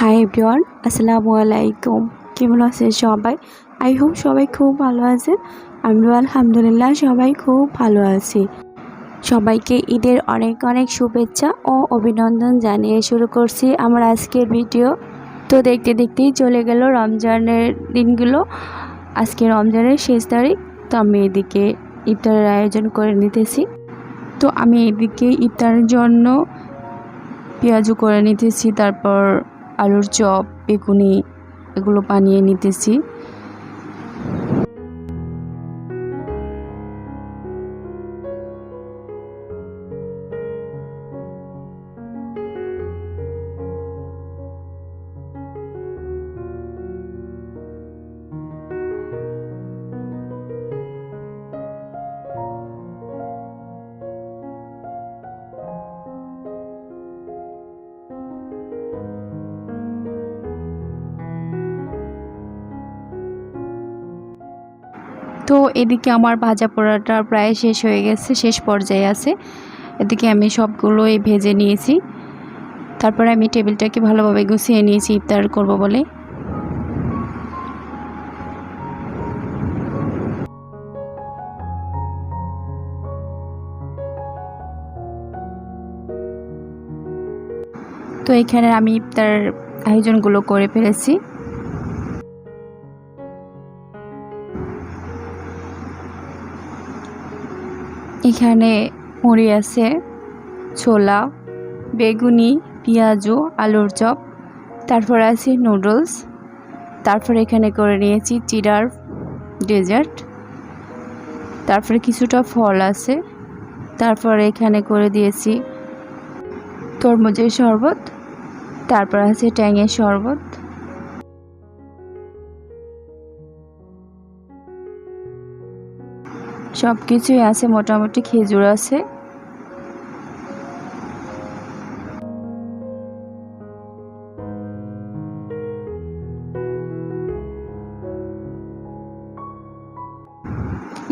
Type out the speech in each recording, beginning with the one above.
Hi everyone আসসালামু আলাইকুম কেমন আছেন সবাই? আই হোপ সবাই খুব ভালো আছেন। আমরাও আলহামদুলিল্লাহ সবাই খুব ভালো আছি। সবাইকে ঈদের অনেক অনেক শুভেচ্ছা ও অভিনন্দন জানিয়ে শুরু করছি আমার আজকের ভিডিও তো দেখতে দেখতেই চলে গেল রমজানের দিনগুলো। আজকে রমজানের শেষ তারিখ, তো আমি এদিকে ইফতারের আয়োজন করে নিতেছি। তো আমি এদিকে ইফতারের জন্য পেঁয়াজু করে নিতেছি, তারপর আলুর চপ বেগুনি এগুলো বানিয়ে নিতেছি। তো এদিকে আমার ভাজা পোড়াটা প্রায় শেষ হয়ে গেছে, শেষ পর্যায়ে আছে। এদিকে আমি সবগুলোই ভেজে নিয়েছি। তারপরে আমি টেবিলটাকে ভালোভাবে গুছিয়ে নিয়েছি, ইফতার করব বলে। তো এখানে আমি ইফতার আয়োজনগুলো করে ফেলেছি। এখানে মুড়ি আছে ছোলা, বেগুনি, পেঁয়াজু, আলুর চপ, তারপর আছে নুডলস, তারপর এখানে করে নিয়েছি চিরার ডেজার্ট, তারপরে কিছুটা ফল আছে, তারপর এখানে করে দিয়েছি তরমুজের শরবত, তারপর আছে ট্যাঙের শরবত সব কিছুই আছে, মোটামুটি খেজুর আছে।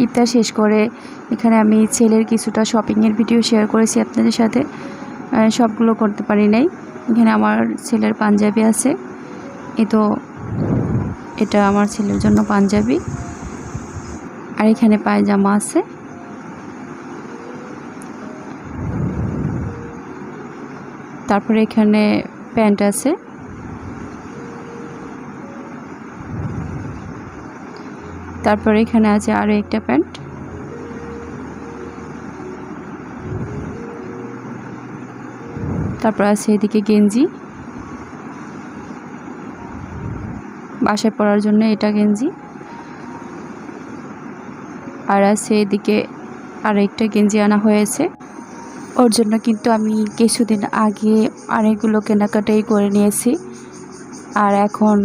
ইফতার শেষ করে এখানে আমি ছেলের কিছুটা শপিংয়ের ভিডিও শেয়ার করেছি আপনাদের সাথে। সবগুলো করতে পারি নাই। এখানে আমার ছেলের পাঞ্জাবি আছে। এ তো এটা আমার ছেলের জন্য পাঞ্জাবি। আর এখানে পায়জামা আছে। তারপরে এখানে প্যান্ট আছে। তারপরে এখানে আছে আরও একটা প্যান্ট। তারপর আছে এদিকে গেঞ্জি। বাসায় পরার জন্য এটা গেঞ্জি। আর আছে এদিকে আরেকটা গেঞ্জি আনা হয়েছে। ওর জন্য কিন্তু আমি কিছুদিন আগে অনেকগুলো কেনাকাটাই করে নিয়েছি। আর এখন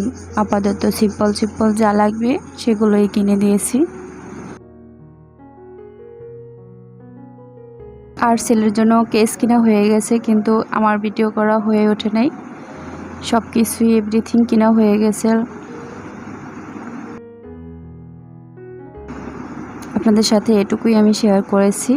আপাতত সিম্পল সিম্পল যা লাগবে সেগুলোই কিনে দিয়েছি আর ছেলের জন্য কেস কিনা হয়ে গেছে, কিন্তু আমার ভিডিও করা হয়ে ওঠে নাই। সব কিছুই এভরিথিং কিনা হয়ে গেছে। আপনাদের সাথে এটুকুই আমি শেয়ার করেছি।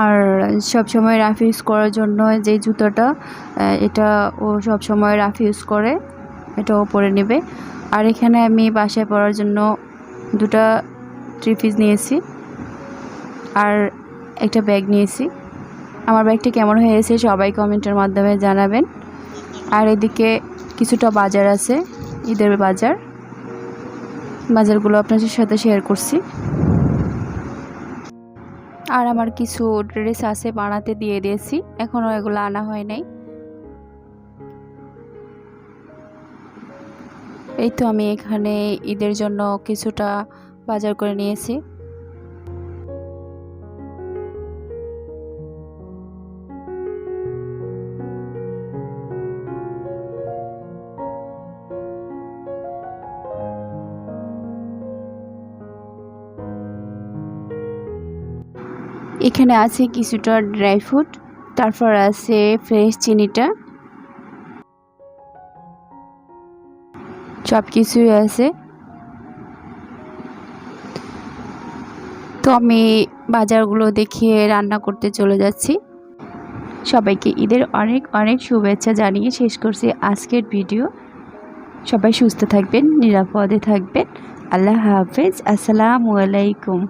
আর সব সময় রাফ ইউজ করার জন্য যে জুতোটা এটা ও সব সময় রাফ ইউজ করে এটাও পরে নেবে। আর এখানে আমি বাসায় পরার জন্য দুটা থ্রি পিস নিয়েছি আর একটা ব্যাগ নিয়েছি। আমার ব্যাগটি কেমন হয়েছে সবাই কমেন্টের মাধ্যমে জানাবেন। আর এদিকে কিছুটা বাজার আছে, ঈদের বাজার। বাজারগুলো আপনাদের সাথে শেয়ার করছি। আর আমার কিছু ড্রেস আছে, বানাতে দিয়ে দিয়েছি। এখনও এগুলো আনা হয় নাই। এই তো আমি এখানে ঈদের জন্য কিছুটা বাজার করে নিয়েছি। এখানে আছে কিছুটা ড্রাই ফ্রুট, তারপর আছে ফ্রেশ চিনিটা। সব কিছুই আছে। তো আমি বাজারগুলো দেখিয়ে রান্না করতে চলে যাচ্ছি। সবাইকে ঈদের অনেক অনেক শুভেচ্ছা জানিয়ে শেষ করছি আজকের ভিডিও। সবাই সুস্থ থাকবেন, নিরাপদে থাকবেন। আল্লাহ হাফেজ, আসসালামু আলাইকুম।